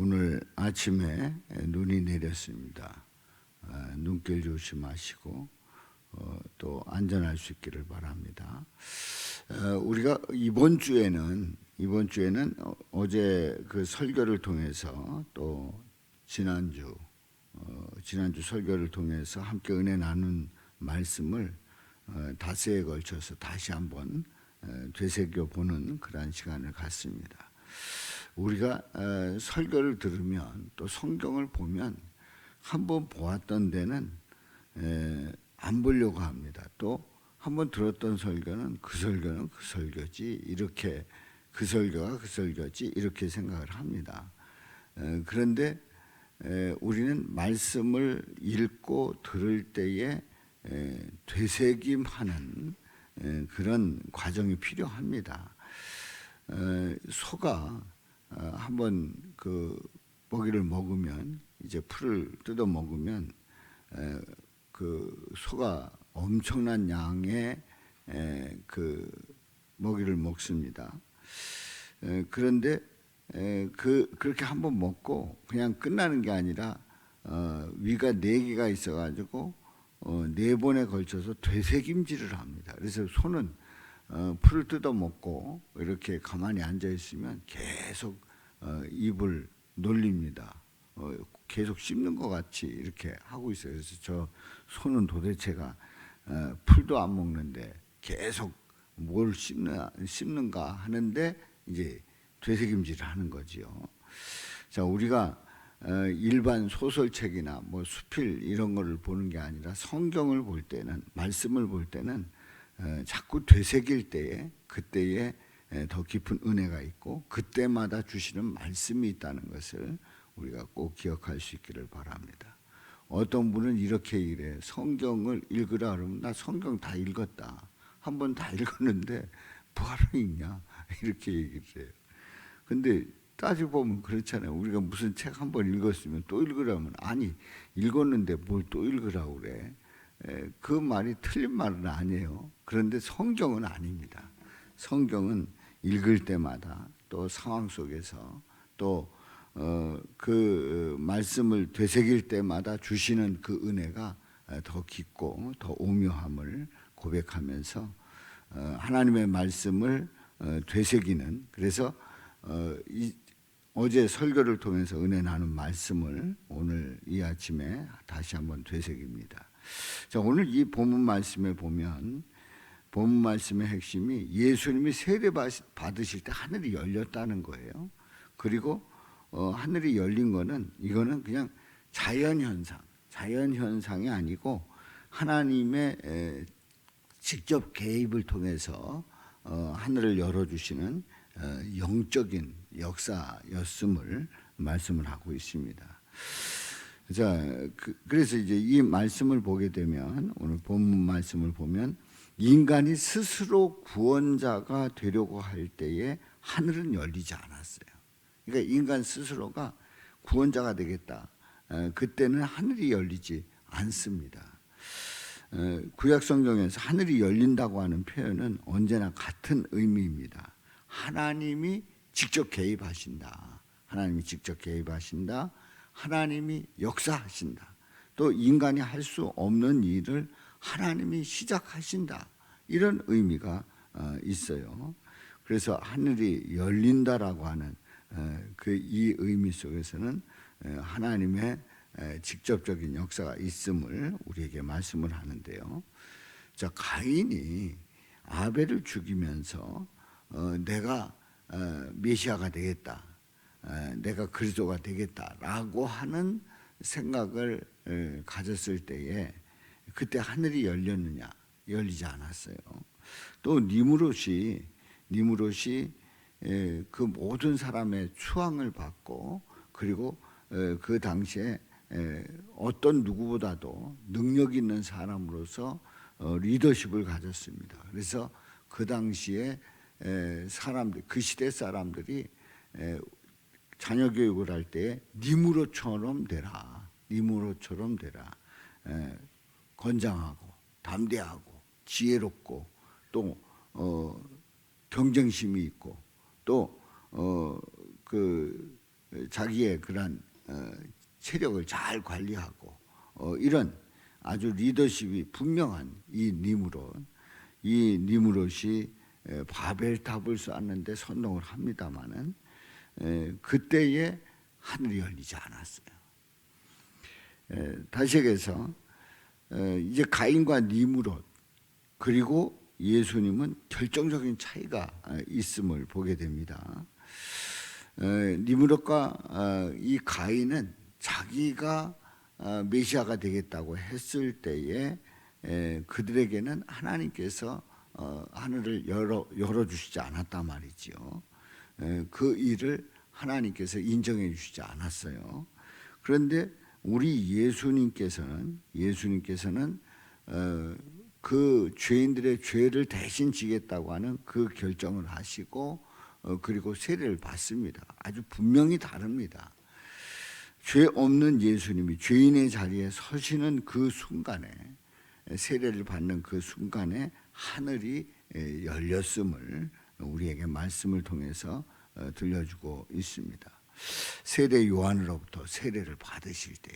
오늘 아침에 눈이 내렸습니다. 아, 눈길 조심하시고 어, 또 안전할 수 있기를 바랍니다. 어, 우리가 이번 주에는 이번 주에는 어, 어제 그 설교를 통해서 또 지난주 어, 지난주 설교를 통해서 함께 은혜 나눈 말씀을 어, 닷새에 걸쳐서 다시 한번 어, 되새겨 보는 그러한 시간을 갖습니다. 우리가 어, 설교를 들으면 또 성경을 보면 한번 보았던 데는 에, 안 보려고 합니다. 또 한번 들었던 설교는 그 설교는 그 설교지 이렇게 그 설교가 그 설교지 이렇게 생각을 합니다. 에, 그런데 에, 우리는 말씀을 읽고 들을 때에 에, 되새김하는 에, 그런 과정이 필요합니다. 에, 소가 어, 한번 그 먹이를 먹으면 이제 풀을 뜯어 먹으면 에, 그 소가 엄청난 양의 에, 그 먹이를 먹습니다. 에, 그런데 에, 그 그렇게 한번 먹고 그냥 끝나는 게 아니라 어, 위가 네 개가 있어가지고 어, 네 번에 걸쳐서 되새김질을 합니다. 그래서 소는 어, 풀을 뜯어 먹고 이렇게 가만히 앉아 있으면 계속 어, 입을 놀립니다. 어, 계속 씹는 것 같이 이렇게 하고 있어요. 그래서 저 소는 도대체가 어, 풀도 안 먹는데 계속 뭘 씹나, 씹는가 하는데 이제 되새김질을 하는 거지요. 자, 우리가 어, 일반 소설책이나 뭐 수필 이런 거를 보는 게 아니라 성경을 볼 때는 말씀을 볼 때는 어, 자꾸 되새길 때에 그때에 에, 더 깊은 은혜가 있고 그때마다 주시는 말씀이 있다는 것을 우리가 꼭 기억할 수 있기를 바랍니다. 어떤 분은 이렇게 이래 성경을 읽으라 그러면 나 성경 다 읽었다 한 번 다 읽었는데 뭐하러 읽냐 이렇게 얘기를 해요. 근데 따지고 보면 그렇잖아요. 우리가 무슨 책 한 번 읽었으면 또 읽으라면 아니 읽었는데 뭘 또 읽으라고 그래. 에, 그 말이 틀린 말은 아니에요. 그런데 성경은 아닙니다. 성경은 읽을 때마다 또 상황 속에서 또 어, 그 말씀을 되새길 때마다 주시는 그 은혜가 더 깊고 더 오묘함을 고백하면서 어, 하나님의 말씀을 어, 되새기는 그래서 어, 이, 어제 설교를 통해서 은혜 나눈 말씀을 오늘 이 아침에 다시 한번 되새깁니다. 자, 오늘 이 본문 말씀에 보면 본문 말씀의 핵심이 예수님이 세례 받으실 때 하늘이 열렸다는 거예요. 그리고 어, 하늘이 열린 거는 이거는 그냥 자연 현상, 자연 현상이 아니고 하나님의 에, 직접 개입을 통해서 어, 하늘을 열어주시는 어, 영적인 역사였음을 말씀을 하고 있습니다. 자, 그, 래서 이제 이 말씀을 보게 되면 오늘 본문 말씀을 보면 인간이 스스로 구원자가 되려고 할 때에 하늘은 열리지 않았어요. 그러니까 인간 스스로가 구원자가 되겠다. 어, 그때는 하늘이 열리지 않습니다. 어, 구약 성경에서 하늘이 열린다고 하는 표현은 언제나 같은 의미입니다. 하나님이 직접 개입하신다. 하나님이 직접 개입하신다. 하나님이 역사하신다. 또 인간이 할 수 없는 일을 하나님이 시작하신다. 이런 의미가 어, 있어요. 그래서 하늘이 열린다라고 하는 그 이 의미 속에서는 하나님의 직접적인 역사가 있음을 우리에게 말씀을 하는데요. 자, 가인이 아벨을 죽이면서 어, 내가 어, 메시아가 되겠다, 어, 내가 그리스도가 되겠다라고 하는 생각을 에, 가졌을 때에 그때 하늘이 열렸느냐? 열리지 않았어요. 또 니무롯이 니무롯이 에, 그 모든 사람의 추앙을 받고 그리고 에, 그 당시에 에, 어떤 누구보다도 능력 있는 사람으로서 어, 리더십을 가졌습니다. 그래서 그 당시에 사람들 그 시대 사람들이 자녀 교육을 할 때 니무로처럼 되라, 니무로처럼 되라, 건장하고 담대하고 지혜롭고 또 어, 경쟁심이 있고 또 어, 그 자기의 그런 어, 체력을 잘 관리하고 어, 이런 아주 리더십이 분명한 이 니무롯, 이 니무롯이 에, 바벨탑을 쌓는데 선동을 합니다마는 에, 그때에 하늘이 열리지 않았어요. 에, 다시 얘기해서 에, 이제 가인과 니무롯 그리고 예수님은 결정적인 차이가 아, 있음을 보게 됩니다. 에, 니무롯과 아, 이 가인은 자기가 아, 메시아가 되겠다고 했을 때에 에, 그들에게는 하나님께서 어, 하늘을 열어 열어 주시지 않았단 말이지요. 에, 그 일을 하나님께서 인정해 주시지 않았어요. 그런데 우리 예수님께서는 예수님께서는 어, 그 죄인들의 죄를 대신 지겠다고 하는 그 결정을 하시고 어, 그리고 세례를 받습니다. 아주 분명히 다릅니다. 죄 없는 예수님이 죄인의 자리에 서시는 그 순간에 세례를 받는 그 순간에 하늘이 에, 열렸음을 우리에게 말씀을 통해서 어, 들려주고 있습니다. 세례 요한으로부터 세례를 받으실 때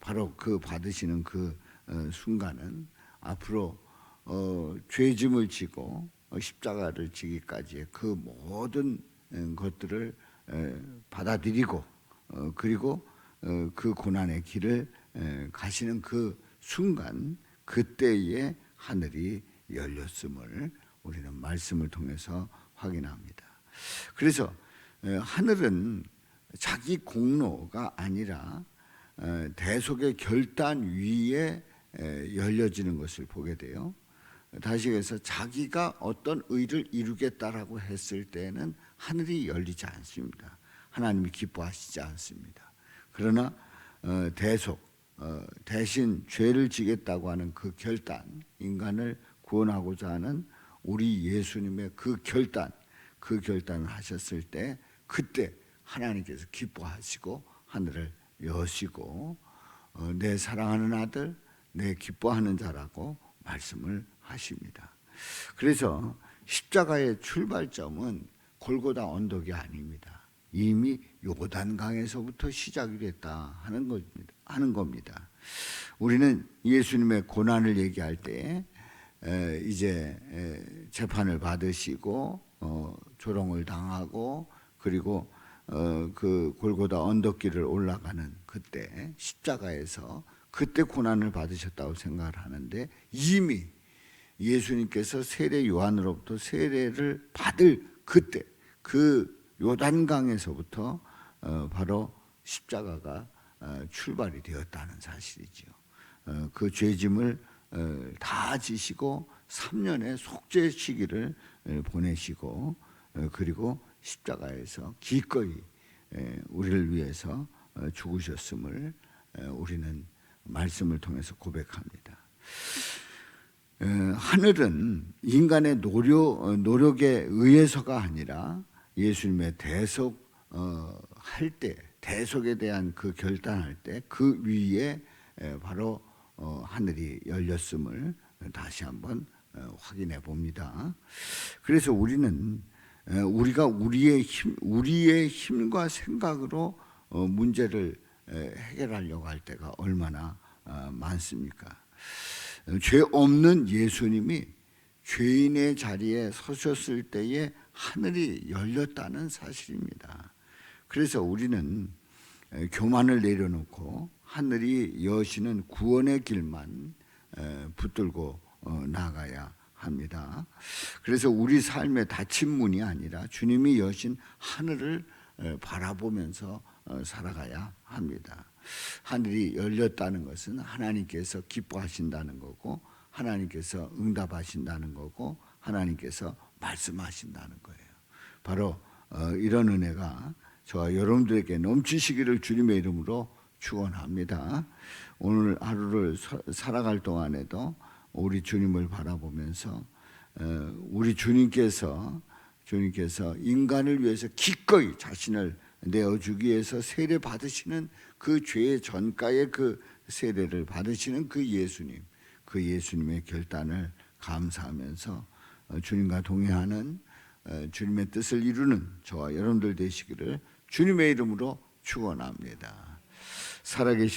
바로 그 받으시는 그 어, 순간은 앞으로 어, 죄짐을 지고 어, 십자가를 지기까지의 그 모든 어, 것들을 에, 받아들이고 어, 그리고 어, 그 고난의 길을 에, 가시는 그 순간 그때에 하늘이 열렸음을 우리는 말씀을 통해서 확인합니다. 그래서 에, 하늘은 자기 공로가 아니라 에, 대속의 결단 위에 에, 열려지는 것을 보게 돼요. 다시 해서 자기가 어떤 의를 이루겠다라고 했을 때는 하늘이 열리지 않습니다. 하나님이 기뻐하시지 않습니다. 그러나 어, 대속 어, 대신 죄를 지겠다고 하는 그 결단, 인간을 구원하고자 하는 우리 예수님의 그 결단, 그 결단을 하셨을 때 그때 하나님께서 기뻐하시고 하늘을 여시고 어, 내 사랑하는 아들, 내 기뻐하는 자라고 말씀을 하십니다. 그래서 십자가의 출발점은 골고다 언덕이 아닙니다. 이미 요단강에서부터 시작이 됐다 하는 겁니다. 하는 겁니다. 우리는 예수님의 고난을 얘기할 때 에, 이제 에, 재판을 받으시고 어, 조롱을 당하고 그리고 어, 그 골고다 언덕길을 올라가는 그때 십자가에서 그때 고난을 받으셨다고 생각을 하는데 이미 예수님께서 세례 요한으로부터 세례를 받을 그때 그 요단강에서부터 어, 바로 십자가가 어, 출발이 되었다는 사실이죠. 어, 그 죄짐을 어, 다 지시고 3년의 속죄 시기를 에, 보내시고 어, 그리고 십자가에서 기꺼이 에, 우리를 위해서 어, 죽으셨음을 에, 우리는 말씀을 통해서 고백합니다. 에, 하늘은 인간의 노력 어, 노력에 의해서가 아니라 예수님의 대속 어, 할때 대속에 대한 그 결단할 때 그 위에 에, 바로 어, 하늘이 열렸음을 다시 한번 어, 확인해 봅니다. 그래서 우리는 에, 우리가 우리의 힘, 우리의 힘과 생각으로 어, 문제를 에, 해결하려고 할 때가 얼마나 어, 많습니까? 어, 죄 없는 예수님이 죄인의 자리에 서셨을 때에 하늘이 열렸다는 사실입니다. 그래서 우리는 에, 교만을 내려놓고 하늘이 여시는 구원의 길만 에, 붙들고 어, 나가야 합니다. 그래서 우리 삶의 닫힌 문이 아니라 주님이 여신 하늘을 에, 바라보면서 어, 살아가야 합니다. 하늘이 열렸다는 것은 하나님께서 기뻐하신다는 거고 하나님께서 응답하신다는 거고 하나님께서 말씀하신다는 거예요. 바로 어, 이런 은혜가 저와 여러분들에게 넘치시기를 주님의 이름으로 축원합니다. 오늘 하루를 서- 살아갈 동안에도 우리 주님을 바라보면서 어, 우리 주님께서 주님께서 인간을 위해서 기꺼이 자신을 내어주기 위해서 세례 받으시는 그 죄의 전가의 그 세례를 받으시는 그 예수님, 그 예수님의 결단을 감사하면서 어, 주님과 동행하는 어, 주님의 뜻을 이루는 저와 여러분들 되시기를 주님의 이름으로 축원합니다. 살아계신